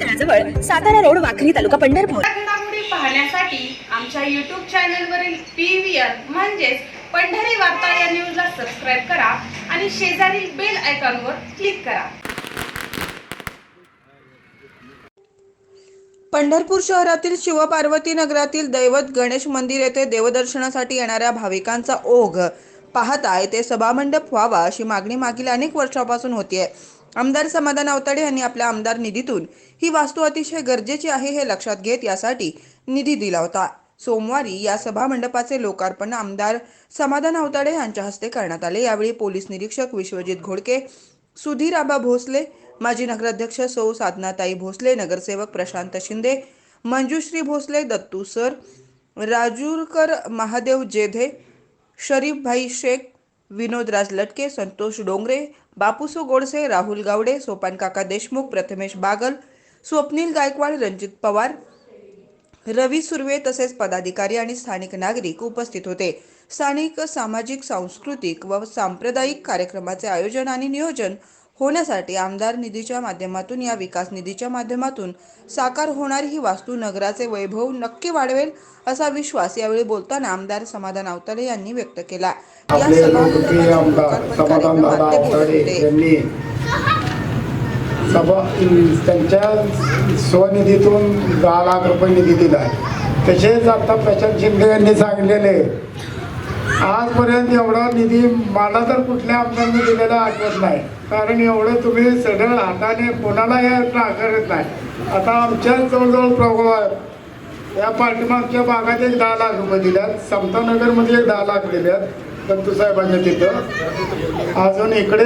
तळाजवळ Satara road Wakhari taluka Pandharpur. पाहण्यासाठी आमच्या YouTube चॅनलवरील पी व्ही आर म्हणजेच पंढरी वार्ता या न्यूजला सबस्क्राईब करा आणि शेजारील बेल आयकॉनवर क्लिक करा. पंढरपूर शहरातील शिवपार्वती नगरातील दैवत गणेश मंदिर येथे देवदर्शनासाठी येणाऱ्या भाविकांचा ओघ पाहता येथे सभामंडप व्हावा अशी मागणी मागील अनेक वर्षापासून होतीये. आमदार समाधान अवताडे यांनी आपल्या आमदार निधीतून ही वास्तू अतिशय गरजेची आहे हे लक्षात घेत यासाठी निधी दिला होता. सोमवारी या सभामंडपाचे लोकार्पण आमदार समाधान अवताडे यांच्या हस्ते करण्यात आले. यावेळी पोलीस निरीक्षक विश्वजित घोडके सुधीर आबा भोसले माजी नगराध्यक्ष सौ साधनाताई भोसले नगरसेवक प्रशांत शिंदे मंजुश्री भोसले दत्तू सर राजूरकर महादेव जेधे शरीफभाई शेख विनोदराज लटके संतोष डोंगरे बापूसो गोडसे राहुल गावडे सोपान काका देशमुख प्रथमेश बागल स्वप्नील गायकवाड रणजित पवार रवी सुर्वे तसेच पदाधिकारी आणि स्थानिक नागरिक उपस्थित होते. स्थानिक सामाजिक सांस्कृतिक व सांप्रदायिक कार्यक्रमाचे आयोजन आणि नियोजन होण्यासाठी आमदार निधीच्या माध्यमातून या विकास निधीच्या माध्यमातून साकार होणारी ही वास्तू नगराचे वैभव नक्की वाढवेल असा विश्वास यावेळी बोलताना आमदार समाधान आवताडे यांनी व्यक्त केला. या त्यांच्या स्वनिधीतून दहा लाख रुपये निधी दिला आहे. तसेच आता प्रशांत शिंदे यांनी सांगितलेले आजपर्यंत एवढा निधी मला तर कुठल्या आमदारांनी दिलेला आठवत नाही. कारण एवढं तुम्ही सढळ हाताने कोणाला हे नाही. आता आमच्या जवळजवळ प्रभाव या पाठीमागच्या भागात एक दहा लाख रुपये दिल्यात समतानगरमध्ये एक दहा लाख दिल्यात दत्तू साहेबांच्या तिथं. अजून इकडे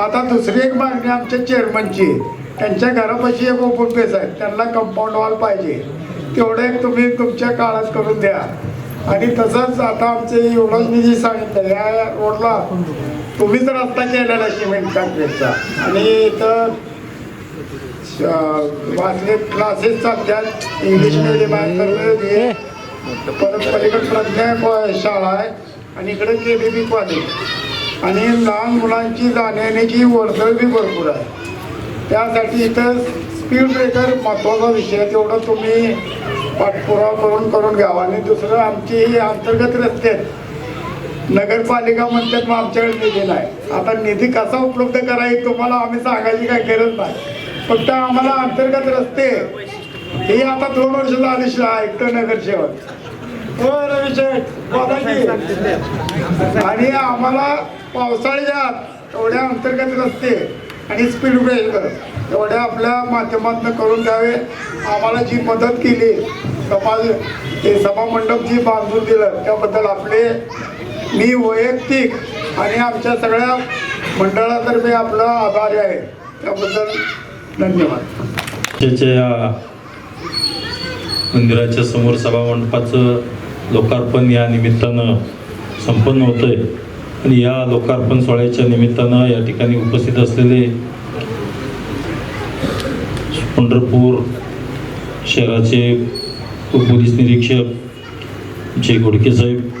आता दुसरी एक मागणी आमच्या चेअरमनची त्यांच्या घरापाशी एक ओपन पेस आहे. त्यांना कंपाऊंड वॉल पाहिजे. तेवढं एक तुम्ही तुमच्या काळात करून द्या. आणि तसंच आता आमचे एवढा निधी सांगितलं या रोडला तुम्हीच रस्ता केलेला आहे सिमेंट कॉन्क्रीटचा आणि इथं वाचले क्लासेस चालतात. इंग्लिश मिडियम आहे परत पलीकडे प्रज्ञा शाळा आहे. आणि इकडे के बी बी कॉलेज आणि लहान मुलांची जाण्याची वर्दळ बी भरपूर आहे. त्यासाठी इथं स्पीड ब्रेकर महत्त्वाचा विषय तेवढं तुम्ही पाठपुरावा करून करून घ्यावा. आणि दुसरं आमची ही अंतर्गत रस्ते आहेत. नगरपालिका म्हणतात मग आमच्याकडे निधी नाही. आता निधी कसा उपलब्ध करायचा तुम्हाला आम्ही सांगायची काही गरज नाही. फक्त आम्हाला अंतर्गत रस्ते हे आता दोन वर्ष झाले एकटं नगरसेवक हो आणि आम्हाला पावसाळ्यात एवढ्या अंतर्गत रस्ते आणि स्पीड ब्रेकर एवढ्या आपल्या माध्यमातून करून द्यावे. आम्हाला जी मदत केली समाज ते सभामंडप जी बांधून दिलं त्याबद्दल आपले मी वैयक्तिक आणि आमच्या सगळ्या मंडळातर्फे आपलं आभारी आहे. त्याबद्दल धन्यवाद. त्याच्या या मंदिराच्या समोर सभामंडपाचं लोकार्पण या निमित्तानं संपन्न होतं आहे आणि या लोकार्पण सोहळ्याच्या निमित्तानं या ठिकाणी उपस्थित असलेले पंढरपूर शहराचे पोलीस निरीक्षक जे घोडके साहेब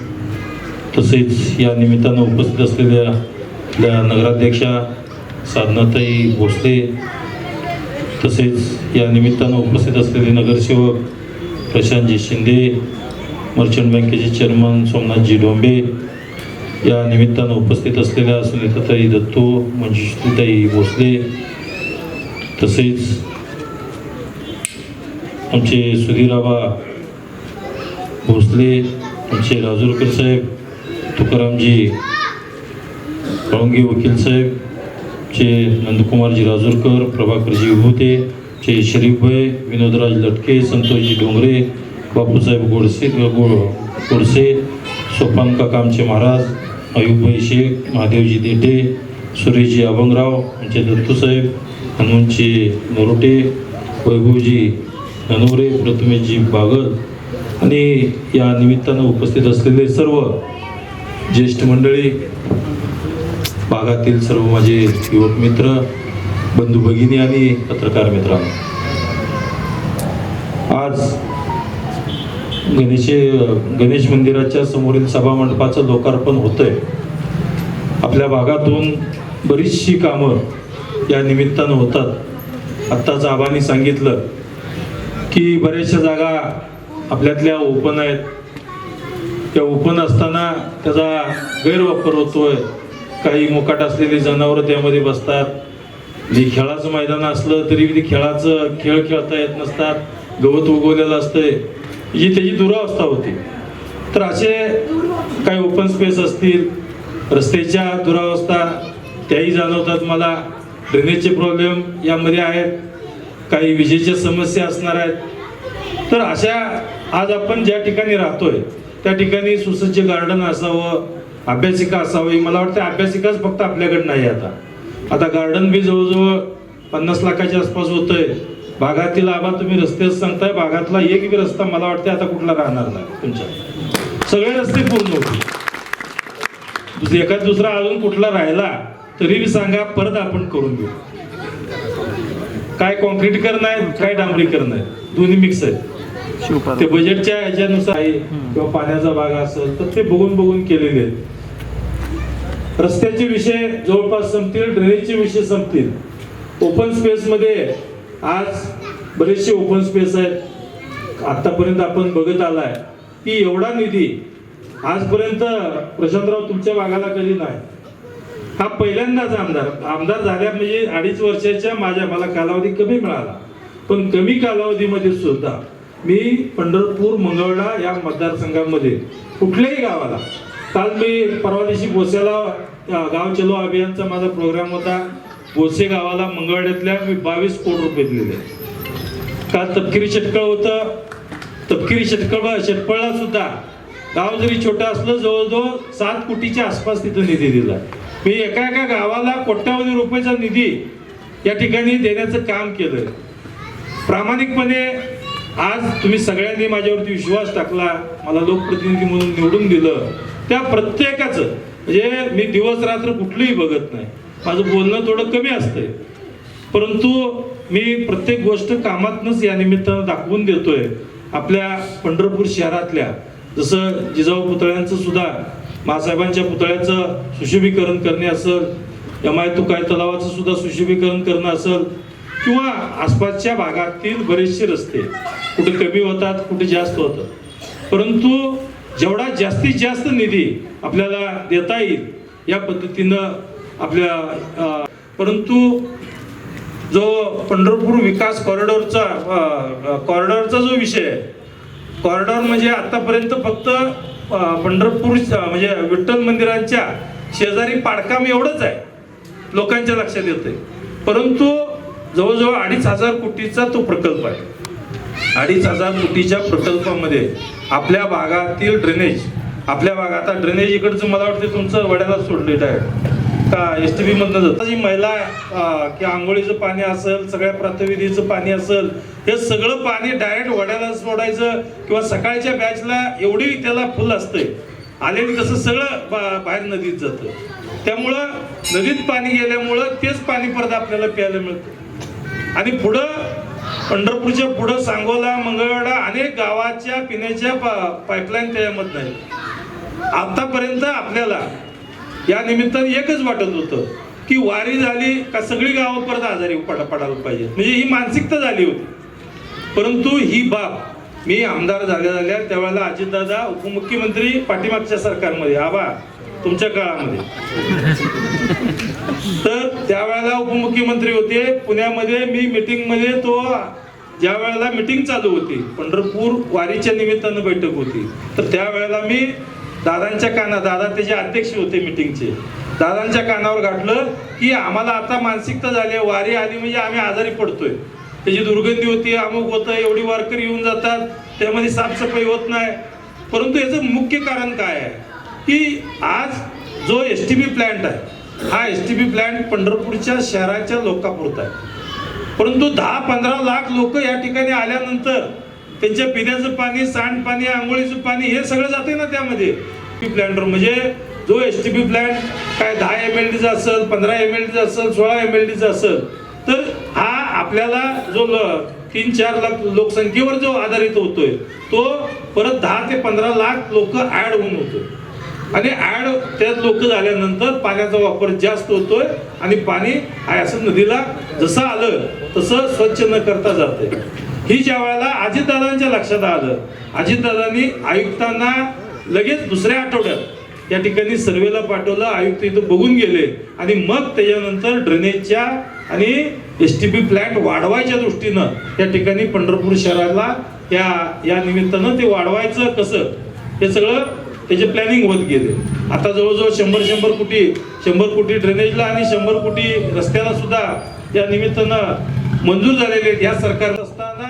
तसेच या निमित्तानं उपस्थित असलेल्या आपल्या नगराध्यक्षा साधनाताई भोसले तसेच या निमित्तानं उपस्थित असलेले नगरसेवक प्रशांतजी शिंदे मर्चंट बँकेचे चेअरमन सोमनाथजी डोंबे या निमित्तानं उपस्थित असलेल्या सुनीताताई दत्तू मंजुश्रीताई भोसले तसेच आमचे सुधीराबा भोसले आमचे राजूरकर साहेब तुकारामजी कळंगी वकील साहेब चे नंदकुमारजी राजूरकर प्रभाकरजी विभूते चे शरीफभाई विनोदराज लटके संतोषजी डोंगरे बापूसाहेब गोडसे गोड गोडसे सोपान काकामचे महाराज अयुबभाई शेख महादेवजी देठे सुरेशजी अभंगराव यांचे दत्तूसाहेब हनुमंतजी नरोटे वैभवजी ननवरे प्रथमेशजी बागल आणि या निमित्तानं उपस्थित असलेले सर्व ज्येष्ठ मंडळी भागातील सर्व माझे युवक मित्र बंधू भगिनी आणि पत्रकार मित्रांनो. आज गणेश गणेश मंदिराच्या समोरील सभामंडपाचं लोकार्पण होतंय. आपल्या भागातून बरीचशी कामं या निमित्तानं होतात. आत्ताच आबांनी सांगितलं की बऱ्याचशा जागा आपल्यातल्या ओपन आहेत. त्या ओपन असताना त्याचा गैरवापर होतोय. काही मुकाट असलेली जनावरं त्यामध्ये बसतात. जे खेळाचं मैदान असलं तरी ते खेळाचं खेळ खेळता येत नसतात. गवत उगवलेलं असतंय. ही त्याची दुरावस्था होती. तर असे काही ओपन स्पेस असतील रस्त्याच्या दुरावस्था त्याही जाणवतात मला. ड्रेनेजचे प्रॉब्लेम यामध्ये आहेत. काही विजेच्या समस्या असणार आहेत. तर अशा आज आपण ज्या ठिकाणी राहतोय त्या ठिकाणी सुसज्ज गार्डन असावं अभ्यासिका असावी. मला वाटतं अभ्यासिकाच फक्त आपल्याकडे नाही आता. आता गार्डन बी जवळजवळ पन्नास लाखाच्या आसपास होतंय. भागातील आबा तुम्ही रस्तेच सांगताय भागातला एक बी रस्ता मला वाटतं आता कुठला राहणार नाही तुमच्या. सगळे रस्ते पूर्ण होते एखाद दुसरा अजून कुठला राहिला तरी बी सांगा परत आपण करून घेऊ. काय कॉन्क्रीटीकरण आहे काय डांबरीकरण आहे? दोन्ही मिक्स आहेत. ते बजेटच्या ह्याच्यानुसार आहे किंवा पाण्याचा भाग असेल तर ते बघून बघून केलेले आहेत. रस्त्याचे विषय जवळपास संपतील ड्रेनेजचे विषय संपतील. ओपन स्पेस मध्ये आज बरेचसे ओपन स्पेस आहेत. आतापर्यंत आपण बघत आलाय की एवढा निधी आजपर्यंत प्रशांतराव तुमच्या भागाला कधी नाही. हा पहिल्यांदाच आमदार आमदार झाल्या म्हणजे अडीच वर्षाच्या माझ्या मला कालावधी कमी मिळाला. पण कमी कालावधीमध्ये सुद्धा मी पंढरपूर मंगळवेढा या मतदारसंघामध्ये कुठल्याही गावाला. काल मी परवा दिवशी बोसेला गाव चलो अभियानचा माझा प्रोग्राम होता. बोसे गावाला मंगळवेढ्यातल्या मी बावीस कोटी रुपये दिलेले. काल तपकिरी षटकळ होतं. तपकिरी षटकळ षटपळला सुद्धा. गाव जरी छोटं असलं जवळजवळ सात कोटीच्या आसपास तिथं निधी दिला. मी एका एका गावाला कोट्यावधी रुपयाचा निधी या ठिकाणी देण्याचं काम केलं प्रामाणिकपणे आज तुम्ही सगळ्यांनी माझ्यावरती विश्वास टाकला मला लोकप्रतिनिधी म्हणून निवडून दिलं. त्या प्रत्येकाचं म्हणजे मी दिवस रात्र कुठलंही बघत नाही. माझं बोलणं थोडं कमी असतंय. परंतु मी प्रत्येक गोष्ट कामातनच या निमित्तानं दाखवून देतोय. आपल्या पंढरपूर शहरातल्या जसं जिजाऊ पुतळ्यांचं सुद्धा मासाहेबांच्या पुतळ्याचं सुशोभीकरण करणे असेल एम आय तुकाय तलावाचं सुद्धा सुशोभीकरण करणं असेल किंवा आसपासच्या भागातील बरेचसे रस्ते कुठे कमी होतात कुठे जास्त होतात. परंतु जेवढा जास्तीत जास्त निधी आपल्याला देता येईल या पद्धतीनं आपल्या परंतु जो पंढरपूर विकास कॉरिडॉरचा कॉरिडॉरचा जो विषय आहे कॉरिडॉर म्हणजे आतापर्यंत फक्त पंढरपूर म्हणजे विठ्ठल मंदिरांच्या शेजारी पाडकाम एवढंच आहे लोकांच्या लक्षात येते परंतु जवळजवळ अडीच हजार कोटीचा तो प्रकल्प आहे. अडीच हजार कोटीच्या प्रकल्पामध्ये आपल्या भागातील ड्रेनेज आपल्या भागात आता ड्रेनेज इकडचं मला वाटतं तुमचं वड्याला सोडलेलं आहे. का एस टी बीमधनं जातं? जी महिला की आंघोळीचं पाणी असेल सगळ्या प्रातविधीचं पाणी असेल हे सगळं पाणी डायरेक्ट वड्याला सोडायचं किंवा सकाळच्या बॅचला एवढी त्याला फुल असते आलेली तसं सगळं बा- बाहेर नदीत जातं. त्यामुळं नदीत पाणी गेल्यामुळं तेच पाणी परत आपल्याला प्यायला मिळतं. आणि पुढं पंढरपूरच्या पुढं सांगोला मंगळवेढा अनेक गावाच्या पिण्याच्या पाईपलाईन त्याच्यामधनं नाही. आतापर्यंत आपल्याला या निमित्ताने एकच वाटत होतं की वारी झाली का सगळी गावं परत आजारी पडा पडायला पाहिजे. म्हणजे ही मानसिकता झाली होती. परंतु ही बाब मी आमदार झाल्या झाल्या त्यावेळेला अजितदादा उपमुख्यमंत्री पाठीमागच्या सरकारमध्ये आबा तुमच्या काळामध्ये. तर त्यावेळेला उपमुख्यमंत्री होते. पुण्यामध्ये मी मिटिंगमध्ये तो ज्या वेळेला मीटिंग चालू होती पंढरपूर वारीच्या निमित्तानं बैठक होती. तर त्यावेळेला मी दादांच्या काना दादा त्याचे अध्यक्ष होते मीटिंगचे दादांच्या कानावर गाठलं की आम्हाला आता मानसिकता झाली आहे, वारी आली म्हणजे आम्ही आजारी पडतोय. त्याची दुर्गंधी होती अमुक होतं एवढी वारकरी येऊन जातात त्यामध्ये साफसफाई होत नाही. परंतु याचं मुख्य कारण काय आहे? की आज जो एस टी बी प्लॅन्ट आहे हा एस टी बी प्लॅन्ट पंढरपूरच्या शहराच्या लोकांपुरता आहे. परंतु दहा पंधरा लाख लोक या ठिकाणी आल्यानंतर त्यांच्या पिण्याचं पाणी सांडपाणी आंघोळीचं पाणी हे सगळं जाते ना त्यामध्ये. पी प्लॅन्टवर म्हणजे जो एस टी पी प्लॅन्ट काय दहा एम एल डीचा असेल पंधरा एम एल डीचा असेल सोळा एम एल डीचा असेल तर हा आपल्याला जो ल- तीन चार लाख लोकसंख्येवर जो आधारित होतोय तो परत दहा ते पंधरा लाख लोक ॲड होऊन होतोय. आणि ॲड त्यात लोक झाल्यानंतर पाण्याचा वापर जास्त होतोय आणि पाणी आहे असं नदीला जसं आलं तसं स्वच्छ न करता जाते ही ज्या वेळेला अजितदादांच्या लक्षात आलं अजितदादांनी आयुक्तांना लगेच दुसऱ्या आठवड्यात या ठिकाणी सर्वेला पाठवलं आयुक्त इथं बघून गेले आणि मग त्याच्यानंतर ड्रेनेजच्या आणि एस टी पी प्लॅन्ट वाढवायच्या दृष्टीनं या ठिकाणी पंढरपूर शहराला या या निमित्तानं ते वाढवायचं कसं हे सगळं त्याचे प्लॅनिंग होत गेले. आता जवळजवळ शंभर शंभर कोटी शंभर कोटी ड्रेनेजला आणि शंभर कोटी रस्त्याला सुद्धा या निमित्तानं मंजूर झालेले आहेत. या सरकार असताना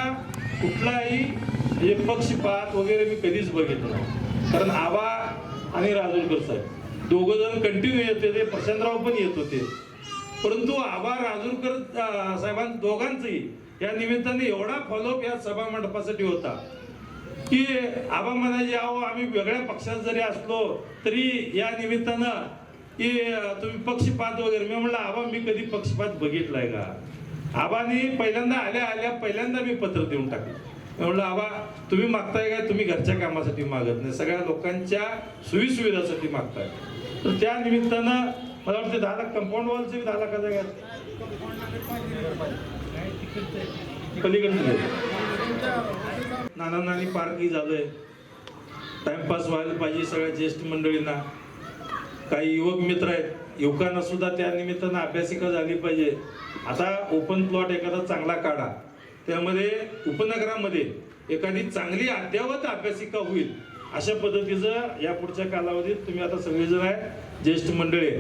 कुठलाही म्हणजे पक्षपात वगैरे मी कधीच बघितलं नाही. कारण आबा आणि राजूरकर साहेब दोघं जण कंटिन्यू येत होते प्रशांतराव पण येत होते. परंतु आबा राजूरकर साहेबां दोघांचंही या निमित्ताने एवढा फॉलोअप या सभा मंडपासाठी होता. की आबा म्हणायचे अहो आम्ही वेगळ्या पक्षात जरी असलो तरी या निमित्तानं की तुम्ही पक्षपात वगैरे मी म्हणलं आबा मी कधी पक्षपात बघितलाय का? आबानी पहिल्यांदा आल्या आल्या पहिल्यांदा मी पत्र देऊन टाकलं. मी म्हणलं आबा तुम्ही मागताय काय? तुम्ही घरच्या कामासाठी मागत नाही. सगळ्या लोकांच्या सोयी सुविधासाठी मागताय. तर त्या निमित्तानं मला वाटतं दहा लाख कंपाऊंड वॉलचे दहा लाखाचा काय पलीकडे नाना नानी पार्कही झालंय टाइमपास व्हायला पाहिजे सगळ्या ज्येष्ठ मंडळींना. काही युवक मित्र आहेत युवकांना सुद्धा त्या निमित्तानं अभ्यासिका झाली पाहिजे. आता ओपन प्लॉट एखादा चांगला काढा. त्यामध्ये उपनगरामध्ये एखादी चांगली अद्ययावत अभ्यासिका होईल अशा पद्धतीचं या पुढच्या कालावधीत तुम्ही आता सगळेजण आहे ज्येष्ठ मंडळी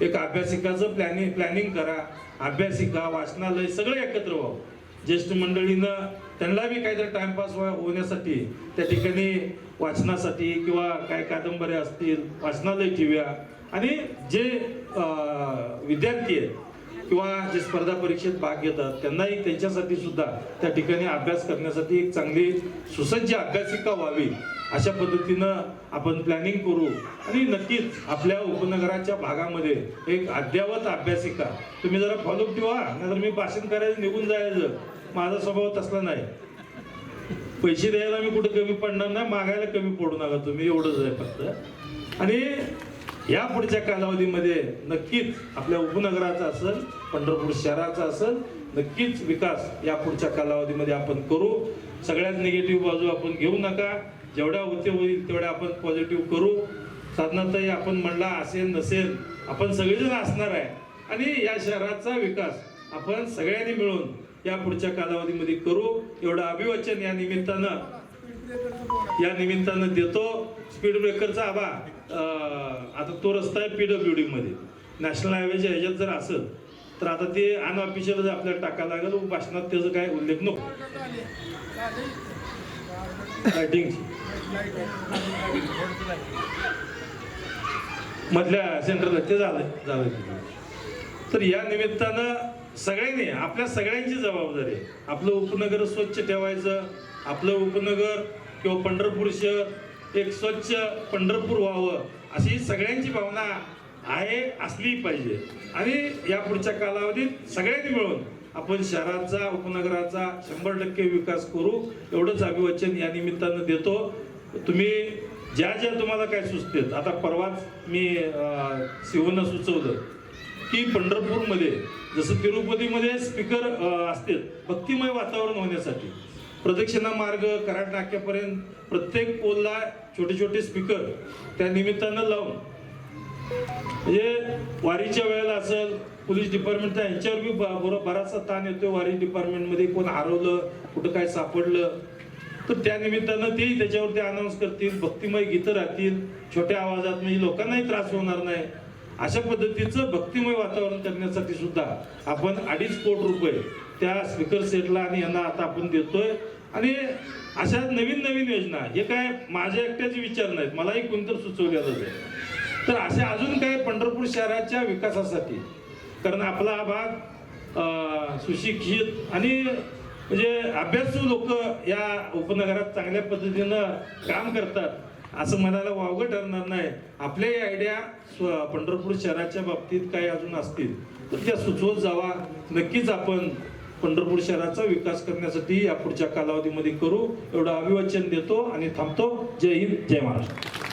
एक अभ्यासिकाचं प्लॅनिंग प्लॅनिंग करा. अभ्यासिका वाचनालय सगळं एकत्र व्हावं. ज्येष्ठ मंडळीनं त्यांना बी काहीतरी टाइमपास हो- होण्यासाठी त्या ठिकाणी वाचनासाठी किंवा काय कादंबऱ्या असतील वाचनालय ठेवूया. आणि जे विद्यार्थी आहेत किंवा जे स्पर्धा परीक्षेत भाग घेतात त्यांनाही त्यांच्यासाठी सुद्धा त्या ठिकाणी अभ्यास करण्यासाठी एक चांगली सुसज्ज अभ्यासिका व्हावी अशा पद्धतीनं आपण प्लॅनिंग करू. आणि नक्कीच आपल्या उपनगराच्या भागामध्ये एक अद्ययावत अभ्यासिका. तुम्ही जरा फॉलोअप ठेवा नाहीतर मी भाषण करायचं निघून जायचं. माझा स्वभाव तसला नाही. पैसे द्यायला मी कुठे कमी पडणार नाही मागायला कमी पडू नका तुम्ही एवढंच आहे फक्त. आणि या पुढच्या कालावधीमध्ये नक्कीच आपल्या उपनगराचा असेल पंढरपूर शहराचा असेल नक्कीच विकास या पुढच्या कालावधीमध्ये आपण करू. सगळ्यात निगेटिव्ह बाजू आपण घेऊ नका. जेवढ्या होते होईल तेवढ्या आपण पॉझिटिव्ह करू. साधनातही आपण म्हणला असेल नसेल आपण सगळेजण असणार आहे. आणि या शहराचा विकास आपण सगळ्यांनी मिळून या पुढच्या कालावधीमध्ये करू. एवढं अभिवचन या निमित्तानं या निमित्तानं देतो. स्पीड ब्रेकरचा आबा आता तो रस्ता आहे पी डब्ल्यू मध्ये. नॅशनल हायवेच्या ह्याच्यात जर असेल तर आता ते अनऑफिशियल आपल्याला टाकायला लागेल भाषणात त्याचा काय उल्लेख नको. लायटिंग मधल्या सेंटरला ते झालं झालं तर या निमित्तानं सगळ्यांनी आपल्या सगळ्यांची जबाबदारी. आपलं उपनगर स्वच्छ ठेवायचं आपलं उपनगर किंवा पंढरपूर शहर एक स्वच्छ पंढरपूर व्हावं अशी सगळ्यांची भावना आहे असली पाहिजे. आणि या पुढच्या कालावधीत सगळ्यांनी मिळून आपण शहराचा उपनगराचा शंभर टक्के विकास करू एवढंच अभिवचन या निमित्तानं देतो. तुम्ही ज्या ज्या तुम्हाला काय सुचतेत आता परवाच मी अं, सिंहनं सुचवलं. की पंढरपूरमध्ये जसं तिरुपतीमध्ये स्पीकर असतील भक्तिमय वातावरण होण्यासाठी. प्रदक्षिणा मार्ग कराड नाक्यापर्यंत प्रत्येक पोलला छोटे छोटे स्पीकर त्या निमित्तानं लावून. म्हणजे वारीच्या वेळेला असेल पोलीस डिपार्टमेंटचा यांच्यावर बी ब- बराचसा ताण येतो वारी डिपार्टमेंटमध्ये कोण हरवलं कुठं काय सापडलं. तर त्या निमित्तानं तेही त्याच्यावरती अनाऊन्स करतील भक्तिमय गीतं राहतील. छोट्या आवाजात म्हणजे लोकांनाही त्रास होणार नाही. अशा पद्धतीचं भक्तिमय वातावरण करण्यासाठी सुद्धा आपण अडीच कोट रुपये त्या स्पीकर सेटला आणि यांना आता आपण देतोय. आणि अशा नवीन नवीन योजना हे काय माझ्या एकट्याचे विचार नाहीत मलाही कोणतर सुचवलेलंच आहे. तर असे अजून काय पंढरपूर शहराच्या विकासासाठी कारण आपला हा भाग सुशिक्षित आणि म्हणजे अभ्यासू लोक या उपनगरात चांगल्या पद्धतीनं काम करतात. असं म्हणायला वावगं ठरणार नाही. आपल्याही आयडिया स्व पंढरपूर शहराच्या बाबतीत काही अजून असतील तर त्या सुचवत जावा. नक्कीच आपण पंढरपूर शहराचा विकास करण्यासाठी या पुढच्या कालावधीमध्ये करू. एवढं अभिवचन देतो आणि थांबतो. जय हिंद जय महाराष्ट्र.